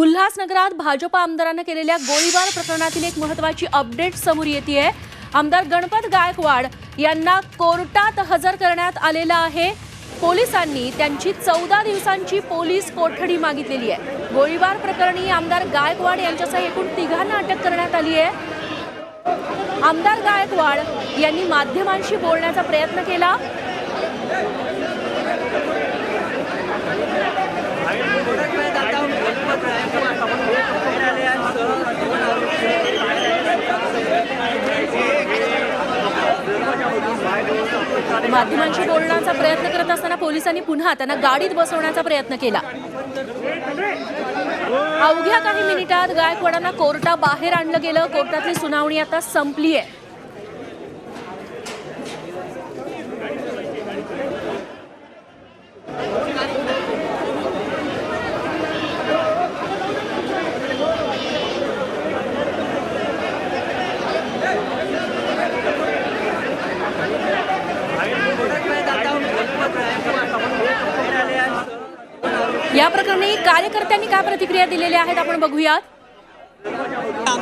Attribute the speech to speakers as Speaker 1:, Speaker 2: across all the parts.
Speaker 1: उल्हासनगरात भाजपा आमदारानं केलेल्या गोळीबार प्रकरणातील एक महत्वाची अपडेट समोर येते आमदार गणपत गायकवाड यांना कोर्टात हजर करण्यात आलेला आहे. पोलिसांनी त्यांची चौदा दिवसांची पोलीस कोठडी मागितलेली आहे. गोळीबार प्रकरणी आमदार गायकवाड यांच्यासह एकूण तिघांना अटक करण्यात आली आहे. आमदार गायकवाड यांनी माध्यमांशी बोलण्याचा प्रयत्न केला. माध्यमांशी बोलण्याचा प्रयत्न करत असताना पोलिसांनी पुन्हा त्यांना गाडीत बसवण्याचा प्रयत्न केला. अवघ्या काही मिनिटात गायकवाडांना कोर्टाबाहेर आणलं गेलं. कोर्टातली सुनावणी आता संपली आहे या प्रकरणी कार्यकर्त्यांनी काय प्रतिक्रिया दिलेल्या आहेत आपण बघूयात.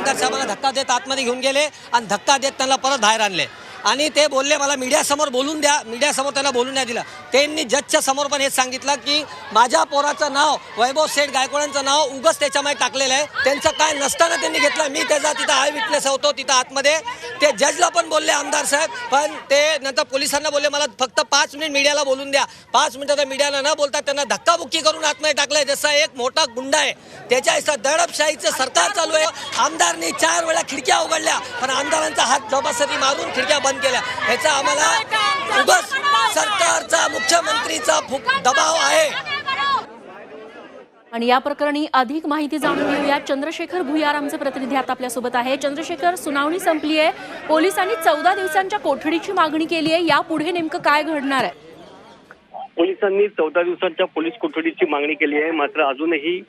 Speaker 2: आमदार साहेबांना धक्का देत आतमध्ये घेऊन गेले आणि धक्का देत त्यांना परत बाहेर आणले. आणि ते बोलले मला मीडियासमोर बोलून द्या मीडियासमोर त्यांना बोलून नाही दिलं. त्यांनी जजच्या समोर पण हेच सांगितलं की माझ्या पोराचं नाव वैभव शेठ गायकवाडांचं नाव उगच त्याच्यामध्ये टाकलेलं आहे. त्यांचं काय नसताना त्यांनी घेतलं. मी त्याचा तिथं आय विटनेस होतो तिथं आतमध्ये. ते जजला पण बोलले आमदार साहेब पण ते नंतर पोलिसांना बोलले मला फक्त पाच मिनिट मीडियाला बोलून द्या. पाच मिनिटं मीडियाला न बोलता त्यांना धक्काबुक्की करून आतमध्ये टाकलंय. जसा एक मोठा गुंडा आहे. त्याच्या इथं दडपशाहीचं सरकार चालू आहे. आमदार आमदारनी चार वेळा खिडक्या उघडल्या पण आमदारांचा हात जबासरी मारून खिडक्या बंद केल्या. ह्याचा आम्हाला उगस सरकारचा मुख्यमंत्रीचा दबाव आहे.
Speaker 1: आणि या प्रकरणी अधिक माहिती जाणून घेऊया चंद्रशेखर भुयार आमचे प्रतिनिधी आता आपल्यासोबत आहे. चंद्रशेखर सुनावणी संपली आहे पोलिसांनी चौदा दिवसांच्या कोठडीची मागणी केली आहे यापुढे नेमकं काय घडणार आहे?
Speaker 3: पोलिसांनी चौदा दिवसांच्या पोलीस कोठडीची मागणी केली आहे. मात्र अजूनही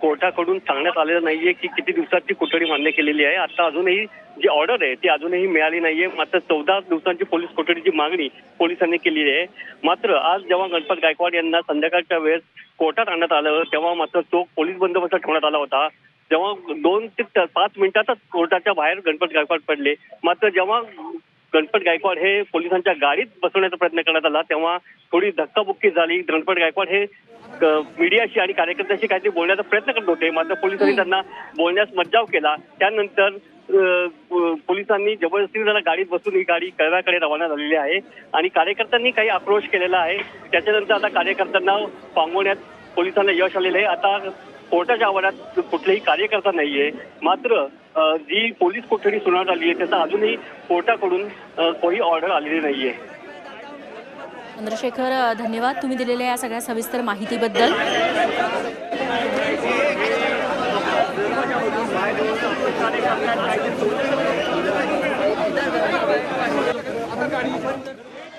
Speaker 3: कोर्टाकडून सांगण्यात आलेलं नाहीये की किती दिवसाची कोठडी मान्य केलेली आहे. आता अजूनही जी ऑर्डर आहे ती अजूनही मिळाली नाहीये. मात्र चौदा दिवसांची पोलीस कोठडीची मागणी पोलिसांनी केलेली आहे. मात्र आज जेव्हा गणपत गायकवाड यांना संध्याकाळच्या वेळेस कोर्टात आणण्यात आलं तेव्हा मात्र तो पोलीस बंदोबस्त ठेवण्यात आला होता. जेव्हा दोन ते पाच मिनिटातच कोर्टाच्या बाहेर गणपत गायकवाड पडले. मात्र जेव्हा गणपत गायकवाड हे पोलिसांच्या गाडीत बसवण्याचा प्रयत्न करण्यात आला. तेव्हा थोडी धक्काबुक्की झाली. गणपत गायकवाड हे मीडियाशी आणि कार्यकर्त्यांशी काहीतरी बोलण्याचा प्रयत्न करत होते. मात्र पोलिसांनी त्यांना बोलण्यास मज्जाव केला. त्यानंतर पोलिसांनी जबरदस्तीने त्यांना गाडीत बसून ही गाडी कळव्याकडे रवाना झालेली आहे. आणि कार्यकर्त्यांनी काही आक्रोश केलेला आहे. त्याच्यानंतर आता कार्यकर्त्यांना पांगवण्यात पोलिसांना यश आलेलं आहे. आता कोर्टाच्या आवारात कुठलेही कार्यकर्ता नाहीये. मात्र जी पोलीस कोठडी सुनावण्यात आली आहे त्याचा अजूनही कोर्टाकडून काही कोणी ऑर्डर आलेली नाहीये.
Speaker 1: चंद्रशेखर धन्यवाद. तुम्ही दिलेल्या या सगळ्या सविस्तर माहितीबद्दल.
Speaker 3: आता गाडी